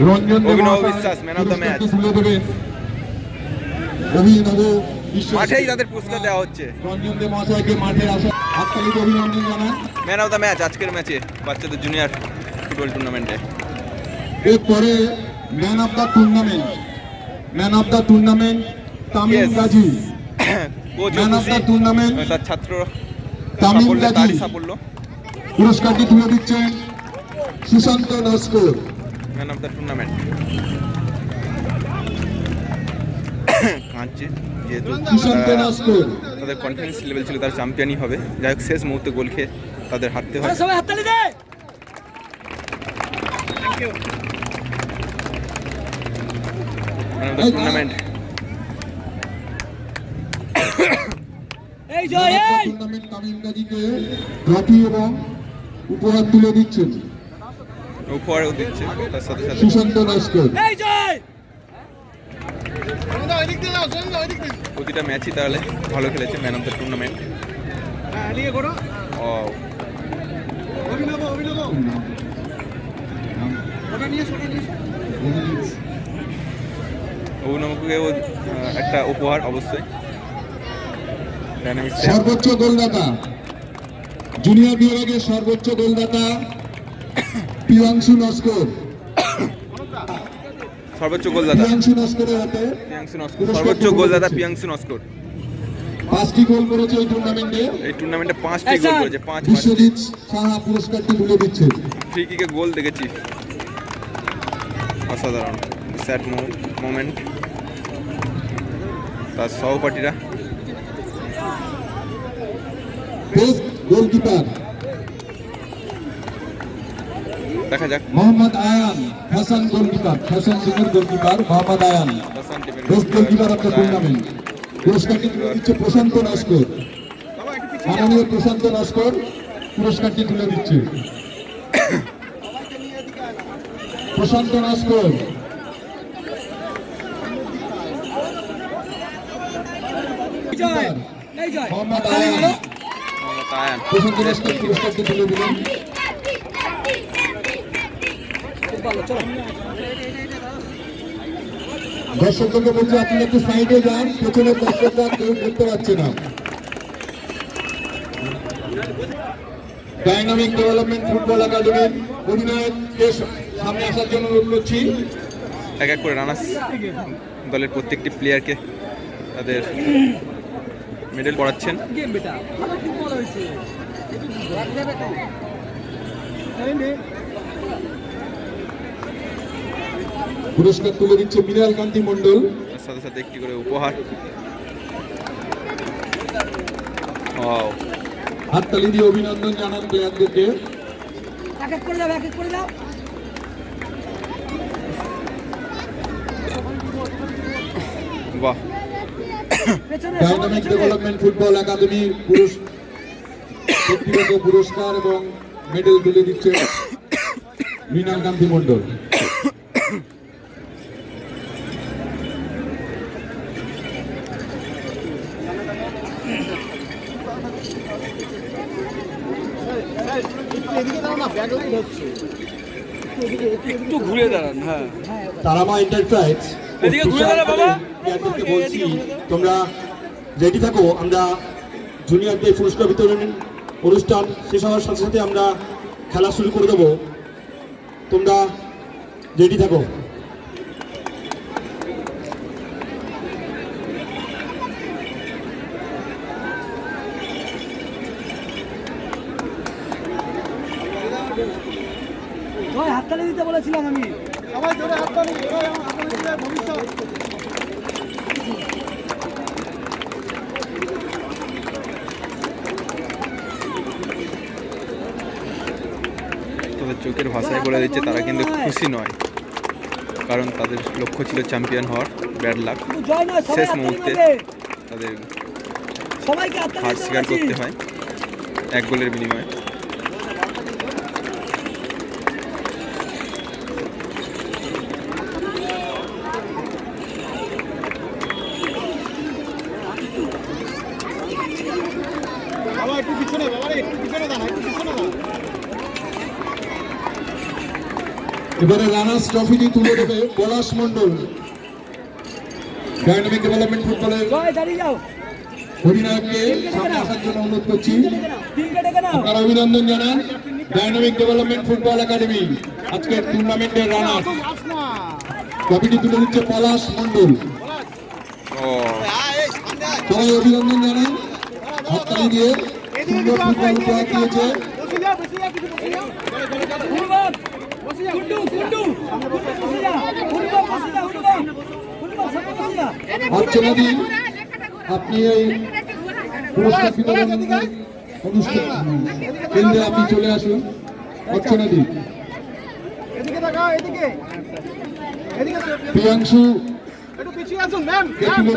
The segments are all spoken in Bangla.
রঞ্জন দে অভিনব মহাশয় বিশ্বাস, man of the match. তুলে দেবেন। অভিনব মাঠেই তাদের পুরস্কার দেওয়া হচ্ছে। রঞ্জন দে মহাশয়কে মাঠে আসা হাততালিতে অভিনন্দন জানান। ম্যান অফ দ্য ম্যাচ আজকের ম্যাচে বাচ্চাদের জুনিয়র ফুটবল টুর্নামেন্টে। এরপরে man of the tournament. Man of the tournament Tamim. Gazi. Man of the tournament তার ছাত্র তামিম গাজী। পুরস্কারটি তুলে দিচ্ছেন Sushanta Naskar. Man of the tournament কাঁদছে যেহেতু তাদের কনফিডেন্স লেভেল ছিল তারা চ্যাম্পিয়নই হবে। যাই হোক শেষ মুহূর্তে গোল খেয়ে তাদের হারতে হয়। সবাই হাততালি দে! ম্যান অফ দ্য টুর্নামেন্ট এই জয় এই! টুর্নামেন্ট তামিম এবং উপহার তুলে দিচ্ছেন। উপহারও দিচ্ছে তার সাথে সাথে। সুশান্ত নস্কর এই প্রতিটা ম্যাচই তাহলে ভালো খেলেছে ম্যান অফ দ্য টুর্নামেন্ট। ও অভিনবকেও একটা উপহার অবশ্যই। সর্বোচ্চ গোলদাতা। জুনিয়র বিভাগের সর্বোচ্চ গোলদাতা পিয়াংশু নস্কর সর্বোচ্চ গোলদাতা। পিয়াংশু নস্করের হাতে। পিয়াংসু নস্কর সর্বোচ্চ গোলদাতা পিয়াংসু নস্কর পাঁচটি গোল করেছে এই টুর্নামেন্টে এই টুর্নামেন্টে পাঁচটি গোল করেছে পাঁচ বিশ্বজিৎ সাহা পুরস্কারটি তুলে দিচ্ছেন ফ্রি কিকে গোল দেখেছি। অসাধারণ। Sad moment. তার সহপাঠীরা। Best goalkeeper. দেখা যাক। মোহাম্মদ আয়ান ফ্যাশন গোলকিপার ফ্যাশন সিংয়ের goalkeeper Mohammad Ayan. Best goalkeeper of the tournament পুরস্কারটি তুলে দিচ্ছে প্রশান্ত নস্কর মাননীয় প্রশান্ত নস্কর পুরস্কারটি তুলে দিচ্ছে। প্রশান্ত নস্কর মোহাম্মদ আয়ান। প্রশান্ত নস্কর পুরস্কারটি তুলে দিলেন খুব ভালো চলো দর্শকদেরকে বলছি আপনি একটু সাইডে যান পেছনের দর্শকরা কেউ দেখতে পাচ্ছে না। ডাইনামিক ডেভেলপমেন্ট ফুটবল একাডেমির অধিনায়ককে সামনে আসার জন্য অনুরোধ করছি। এক এক করে রানার্স দলের প্রত্যেকটি প্লেয়ারকে তাদের মেডেল পড়াচ্ছেন। গেম বেটা ভালো ফুটবল হয়েছে। পুরস্কার তুলে দিচ্ছে মৃণাল কান্তি মণ্ডল। তার সাথে সাথে একটি করে উপহার। হাততালি দিয়ে অভিনন্দন জানান প্লেয়ারদেরকে। এক এক করে দাও এক এক করে দাও। বাহ। ডাইনামিক ডেভেলপমেন্ট ফুটবল একাডেমি পুরুষ ব্যক্তিগত পুরস্কার এবং মেডেল তুলে দিচ্ছে মৃণাল কান্তি মণ্ডল। একটু ঘুরে দাঁড়ান হ্যাঁ। তারামা এন্টারপ্রাইজ এদিকে ঘুরে দাঁড়া বাবা। বলছি তোমরা রেডি থাকো আমরা জুনিয়রদের পুরস্কার বিতরণ অনুষ্ঠান শেষ হওয়ার সাথে সাথে আমরা খেলা শুরু করে দেবো। তোমরা রেডি থাকো জয় হাততালি দিতে বলেছিলাম আমি তাদের চোখের ভাষায় বলে দিচ্ছে তারা কিন্তু খুশি নয়। কারণ তাদের লক্ষ্য ছিল চ্যাম্পিয়ন হওয়ার। Bad luck. সবাই শেষ মুহূর্তে তাদের হার স্বীকার করতে হয়। এক গোলের বিনিময়ে বাবা একটু পিছনে বাবা একটু পিছনে দাঁড়া একটু পিছনে দাঁড়া এবারে রানার্স ট্রফিটি তুলে দেবে পলাশ মণ্ডল। ডাইনামিক ডেভেলপমেন্ট ফুটবলের অধিনায়ককে সামনে আসার জন্য অনুরোধ করছি। আপনারা অভিনন্দন জানান। ডাইনামিক ডেভেলপমেন্ট ফুটবল একাডেমি আজকের টুর্নামেন্টের রানার্স। ট্রফিটি তুলে দিচ্ছে পলাশ মণ্ডল। ও। সবাই অভিনন্দন জানান। হাততালি দিয়ে সুন্দর ফুটবল আপনি এই পুরস্কার বিতরণ অনুষ্ঠান কেন্দ্রে আপনি চলে আসুন। অর্চনা দি এদিকে তাকাও এদিকে। এদিকে প্রিয়াংশু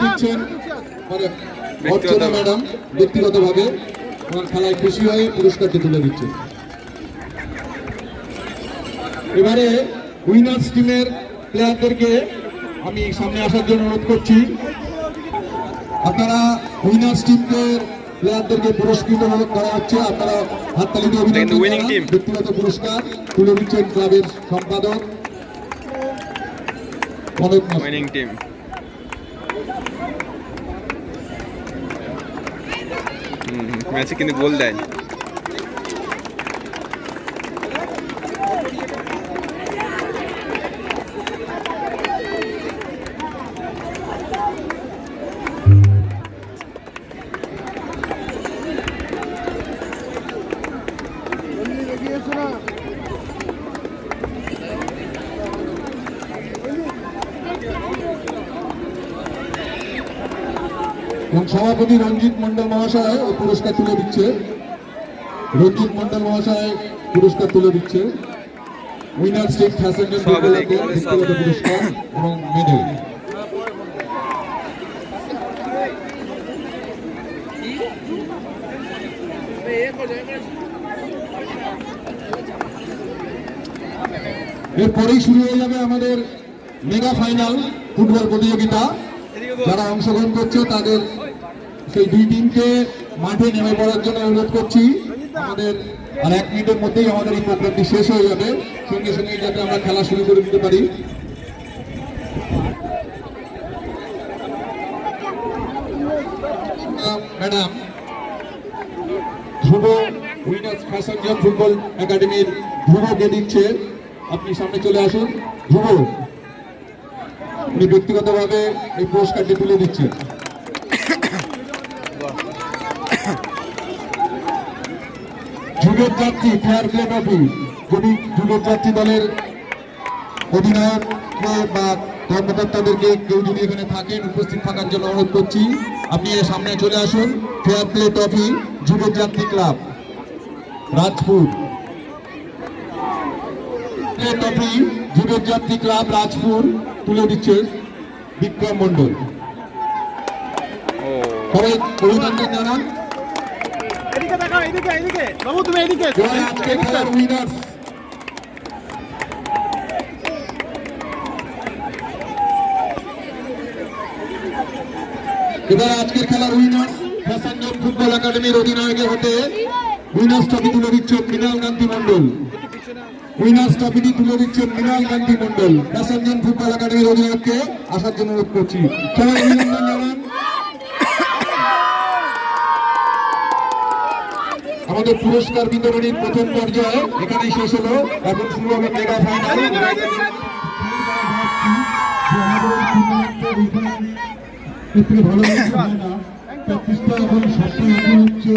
দিচ্ছেন অর্চনা ম্যাডাম ব্যক্তিগতভাবে। ওনার খেলায় খুশি হয়ে পুরস্কারটি তুলে দিচ্ছে। এবারে উইনার্স টিমের প্লেয়ারদেরকে আমি সামনে আসার জন্য অনুরোধ করছি। আপনারা উইনার্স টিমের প্লেয়ারদেরকে পুরস্কৃত করা হচ্ছে। আপনারা হাততালি দিয়ে অভিনন্দন। ব্যক্তিগত পুরস্কার তুলে দিচ্ছেন ক্লাবের সম্পাদক। টিম ম্যাচে কিন্তু গোল দেয়। এবং সভাপতি রঞ্জিত মন্ডল মহাশয় ও পুরস্কার তুলে দিচ্ছে। রঞ্জিত মন্ডল মহাশয় পুরস্কার তুলে দিচ্ছে। উইনার ফ্যাশন ব্যক্তিগত পুরস্কার এবং মেডেল এরপরেই শুরু হয়ে যাবে আমাদের মেগা ফাইনাল ফুটবল প্রতিযোগিতা। যারা অংশগ্রহণ করছে তাদের সেই দুই টিমকে মাঠে নেমে পড়ার জন্য অনুরোধ করছি। আমাদের আর এক মিনিটের মধ্যেই আমাদের এই প্রোগ্রামটি শেষ হয়ে যাবে। সঙ্গে সঙ্গে যাতে আমরা খেলা শুরু করে দিতে পারি। Madam, Dhruba winners fashion zone football একাডেমির ধ্রুবকে দিচ্ছে? আপনি সামনে চলে আসুন। ধ্রুব, উনি ব্যক্তিগতভাবে এই পুরস্কারটি তুলে দিচ্ছেন। যুগের যাত্রী ফেয়ার প্লে ট্রফি যদি যুগের যাত্রী দলের অধিনায়ক বা কর্মকর্তাদেরকে কেউ যদি এখানে থাকেন উপস্থিত থাকার জন্য অনুরোধ করছি আপনি এর সামনে চলে আসুন ফেয়ার প্লে ট্রফি যুগের যাত্রী ক্লাব রাজপুর। ট্রফি যুগের যাত্রী ক্লাব রাজপুর তুলে দিচ্ছে বিক্রম মন্ডল সবাই অভিনন্দন জানান এদিকে তাকাও এদিকে এদিকে। বাবু তুমি এদিকে। এবার আজকের খেলার উইনার্স ফ্যাশনজন ফুটবল একাডেমির অধিনায়কের হতে উইনার্স ট্রফি তুলে দিচ্ছে মৃণাল গান্ধী মন্ডল উইনার্স ট্রফিটি তুলে দিচ্ছে Mrinal Gandhi Mondal fashion zone football একাডেমির অধিনায়ককে আসার জন্য অনুরোধ করছি। সবাই অভিনন্দন জানান আমাদের পুরস্কার বিতরণীর প্রথম পর্যায়ে এখানেই শেষ হলো এখন শুরু হবে মেগা ফাইনাল ভালো প্র্যাকটিসটা এখন সবসময় হচ্ছে।